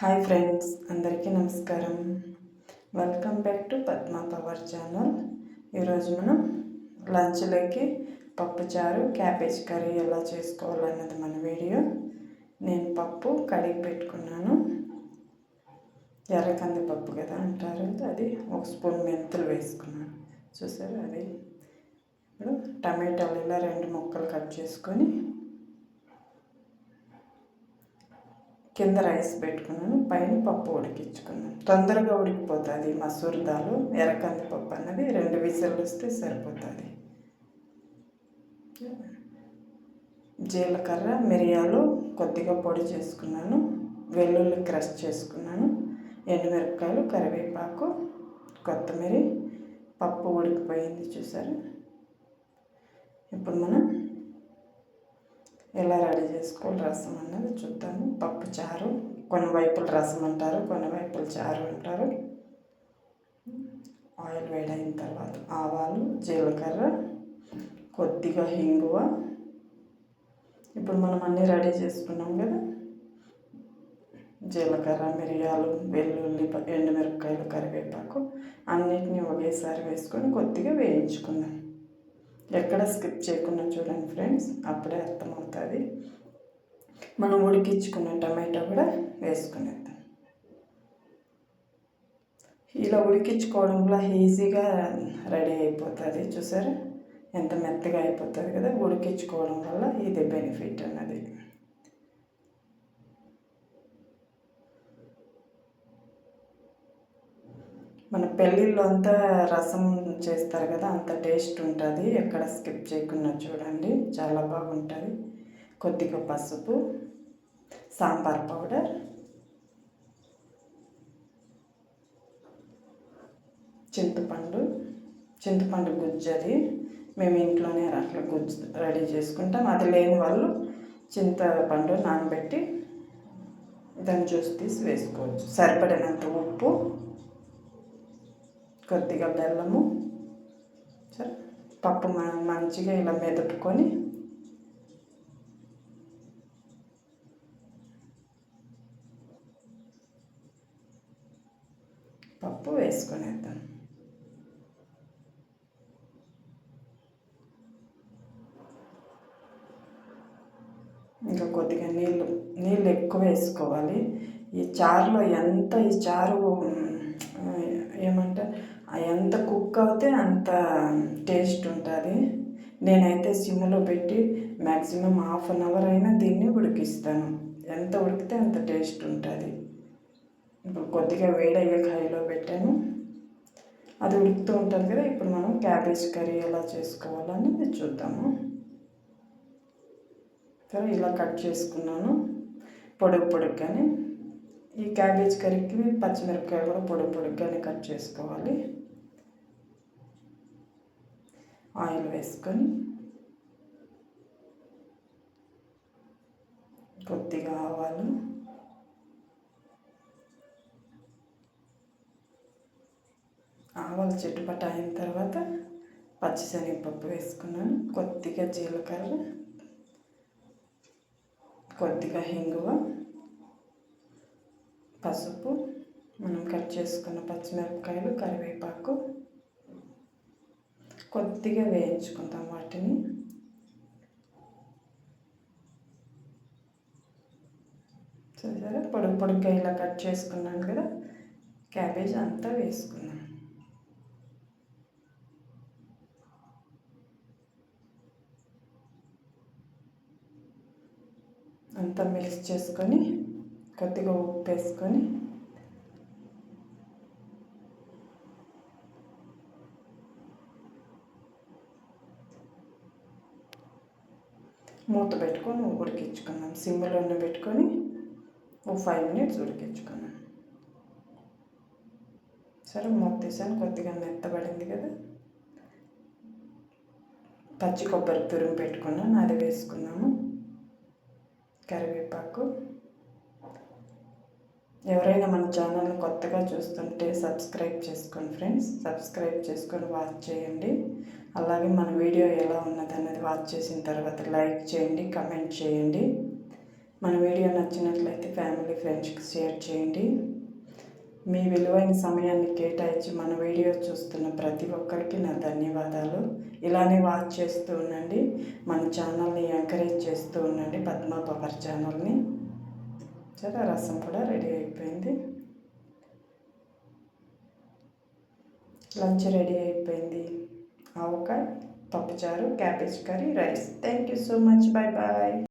Hi friends అందరికీ నమస్కారం. Welcome back to Padma power channel ఈరోజు మనం లంచ్లోకి పప్పుచారు క్యాబేజ్ కర్రీ ఎలా చేసుకోవాలన్నది మన వీడియో. నేను పప్పు కడిగి పెట్టుకున్నాను. ఎర్రకంది పప్పు కదా అంటారు. అది ఒక స్పూన్ మెంతులు వేసుకున్నాను. చూసారు అది? ఇప్పుడు టమాటాలు ఇలా రెండు ముక్కలు కట్ చేసుకొని కింద రైస్ పెట్టుకున్నాను పైన పప్పు ఉడికించుకున్నాను. తొందరగా ఉడికిపోతుంది మసూర్ దాలు ఎర్రకంది పప్పు అన్నది రెండు విజిల్లు వస్తే సరిపోతుంది. జీలకర్ర మిరియాలు కొద్దిగా పొడి చేసుకున్నాను వెల్లుల్లి క్రష్ చేసుకున్నాను ఎండుమిరపకాయలు కరివేపాకు కొత్తిమీర పప్పు ఉడికిపోయింది చూసారు? ఇప్పుడు మనం ఎలా రెడీ చేసుకోవాలి రసం అన్నది చూద్దాము. పప్పు చారు కొన్ని వైపులు రసం అంటారు కొన్ని వైపులు చారు అంటారు. ఆయిల్ వేడైన తర్వాత ఆవాలు జీలకర్ర కొద్దిగా హింగువ. ఇప్పుడు మనం అన్నీ రెడీ చేసుకున్నాం కదా. జీలకర్ర మిరియాలు వెల్లుల్లి ఎండుమిరపకాయలు కరివేపాకు అన్నిటినీ ఒకేసారి వేసుకొని కొద్దిగా వేయించుకుందాం. ఎక్కడ స్కిప్ చేయకుండా చూడండి ఫ్రెండ్స్ అప్పుడే అర్థమవుతుంది. మనం ఉడికించుకున్న టమాటో కూడా వేసుకునేద్దాం. ఇలా ఉడికించుకోవడంలో ఈజీగా రెడీ అయిపోతుంది చూసారా? ఎంత మెత్తగా అయిపోతుంది కదా ఉడికించుకోవడం వల్ల ఇది బెనిఫిట్ అన్నది. మన పెళ్ళిళ్ళు అంతా రసం చేస్తారు కదా అంత టేస్ట్ ఉంటుంది. ఎక్కడ స్కిప్ చేయకుండా చూడండి. చాలా బాగుంటుంది. కొద్దిగా పసుపు సాంబార్ పౌడర్. చింతపండు చింతపండు గుజ్జు అది మేము ఇంట్లోనే అట్లా గుజ్జు రెడీ చేసుకుంటాం. అది లేని వాళ్ళు చింతపండు నానబెట్టి దాన్ని జ్యూస్ తీసి వేసుకోవచ్చు. సరిపడినంత ఉప్పు కొద్దిగా బెల్లము సరే పప్పు మంచిగా ఇలా మెదుపుకొని పప్పు వేసుకునేద్దాం. ఇంకా కొద్దిగా నీళ్ళు నీళ్ళు ఎక్కువ వేసుకోవాలి. ఈ చారులో ఎంత ఈ చారు ఏమంటే ఎంత కుక్ అవుతే అంత టేస్ట్ ఉంటుంది. నేనైతే సిమ్లో పెట్టి మ్యాక్సిమం హాఫ్ అన్ అవర్ అయినా దీన్ని ఉడికిస్తాను. ఎంత ఉడికితే అంత టేస్ట్ ఉంటుంది. ఇప్పుడు కొద్దిగా వేడయ్యాక హైలో పెట్టాను. అది ఉడుకుతూ ఉంటుంది కదా ఇప్పుడు మనం క్యాబేజ్ కర్రీ ఎలా చేసుకోవాలని చూద్దాము. సరే ఇలా కట్ చేసుకున్నాను. పొడుగు పొడుగ్గానే ఈ క్యాబేజ్ కర్రీకి పచ్చిమిరపకాయ కూడా పొడుగు పొడుగ్గానే కట్ చేసుకోవాలి. ఆయిల్ వేసుకొని కొద్దిగా ఆవాలు ఆవాలు చెట్టుపట్ట అయిన తర్వాత పచ్చిశనగపప్పు వేసుకున్నాను. కొద్దిగా జీలకర్ర కొద్దిగా హింగువ పసుపు మనం కట్ చేసుకున్న పచ్చిమిరపకాయలు కరివేపాకు కొద్దిగా వేయించుకుందాం వాటిని. చూసారా? పొడుగు పొడుగ్గా ఇలా కట్ చేసుకున్నాను కదా? క్యాబేజ్ అంతా వేసుకున్నాను. అంతా మిక్స్ చేసుకొని కొద్దిగా ఉప్పు వేసుకొని మూత పెట్టుకొని ఉడికించుకున్నాం. సిమ్లోనే పెట్టుకొని ఓ ఫైవ్ మినిట్స్ ఉడికించుకున్నాం. సరే మూత తీసాను. కొద్దిగా మెత్తబడింది కదా. పచ్చి కొబ్బరి తురుము పెట్టుకున్నాను. అది వేసుకున్నాము. కరివేపాకు. ఎవరైనా మన ఛానల్ని కొత్తగా చూస్తుంటే సబ్స్క్రైబ్ చేసుకోండి ఫ్రెండ్స్ సబ్స్క్రైబ్ చేసుకొని వాచ్ చేయండి. అలాగే మన వీడియో ఎలా ఉన్నది అనేది వాచ్ చేసిన తర్వాత లైక్ చేయండి కమెంట్ చేయండి. మన వీడియో నచ్చినట్లయితే ఫ్యామిలీ ఫ్రెండ్స్కి షేర్ చేయండి. మీ విలువైన సమయాన్ని కేటాయించి మన వీడియో చూస్తున్న ప్రతి ఒక్కరికి నా ధన్యవాదాలు. ఇలానే వాచ్ చేస్తూ ఉండండి. మన ఛానల్ని ఎంకరేజ్ చేస్తూ ఉండండి పద్మా పవర్ ఛానల్ని. సరే రసం కూడా రెడీ అయిపోయింది. లంచ్ రెడీ అయిపోయింది. ఆవకాయ పప్పుచారు cabbage curry rice. Thank you so much. Bye bye